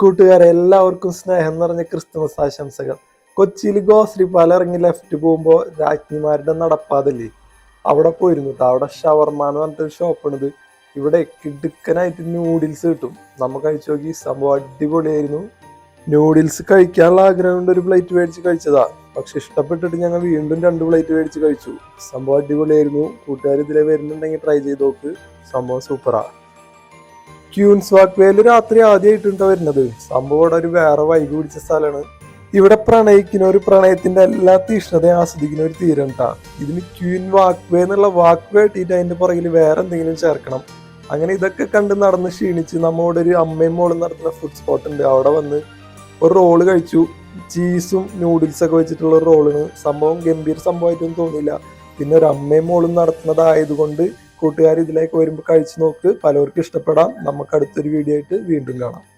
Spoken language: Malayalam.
കൂട്ടുകാരെ എല്ലാവർക്കും സ്നേഹം നിറഞ്ഞ ക്രിസ്തുമസ് ആശംസകൾ. കൊച്ചിയിൽ ഗോശ്രീ പാല ഇറങ്ങി ലെഫ്റ്റ് പോകുമ്പോൾ രാജ്ഞിമാരുടെ നടപ്പാതല്ലേ? അവിടെ പോയിരുന്നു. അവിടെ ഷവർമ എന്ന് പറഞ്ഞിട്ടൊരു ഷോപ്പാണിത്. ഇവിടെ കിടുക്കനായിട്ട് നൂഡിൽസ് കിട്ടും. നമ്മൾ കഴിച്ചു നോക്കി സംഭവം അടിപൊളിയായിരുന്നു. നൂഡിൽസ് കഴിക്കാനുള്ള ആഗ്രഹം കൊണ്ട് ഒരു പ്ലേറ്റ് മേടിച്ച് കഴിച്ചതാ. പക്ഷെ ഇഷ്ടപ്പെട്ടിട്ട് ഞങ്ങൾ വീണ്ടും രണ്ട് പ്ലേറ്റ് മേടിച്ച് കഴിച്ചു. സംഭവം അടിപൊളിയായിരുന്നു. കൂട്ടുകാർ ഇതിലെ വരുന്നുണ്ടെങ്കിൽ ട്രൈ ചെയ്ത് നോക്ക്. സംഭവം സൂപ്പറാ ക്യൂൻസ് വാക്ക് വേയിൽ രാത്രി ആദ്യമായിട്ടുണ്ട് വരുന്നത്. സംഭവം ഇവിടെ ഒരു വേറെ വൈകി പിടിച്ച സ്ഥലമാണ്. ഇവിടെ പ്രണയിക്കുന്ന ഒരു പ്രണയത്തിന്റെ എല്ലാ തീഷ്ണതയും ആസ്വദിക്കുന്ന ഒരു തീരം കേട്ടാ ഇതിന് ക്യൂൻ വാക്വേ എന്നുള്ള വാക്വേ വേ ഇട്ടിട്ട് അതിന്റെ പുറകിൽ വേറെ എന്തെങ്കിലും ചേർക്കണം. അങ്ങനെ ഇതൊക്കെ കണ്ട് നടന്ന് ക്ഷീണിച്ച് നമ്മോട് ഒരു അമ്മയും മോളും നടത്തുന്ന ഫുഡ് സ്പോട്ട് ഉണ്ട്. അവിടെ വന്ന് ഒരു റോൾ കഴിച്ചു. ചീസും നൂഡിൽസ് ഒക്കെ വെച്ചിട്ടുള്ള ഒരു റോളാണ് സംഭവം ഗംഭീര സംഭവമായിട്ടൊന്നും തോന്നിയില്ല. പിന്നെ ഒരു അമ്മയും മോളും നടത്തുന്നതായതുകൊണ്ട് കൂട്ടുകാർ ഇതിലേക്ക് വരുമ്പോൾ കഴിച്ചു നോക്ക്. പലർക്കും ഇഷ്ടപ്പെടാം. നമുക്ക് അടുത്തൊരു വീഡിയോ ആയിട്ട് വീണ്ടും കാണാം.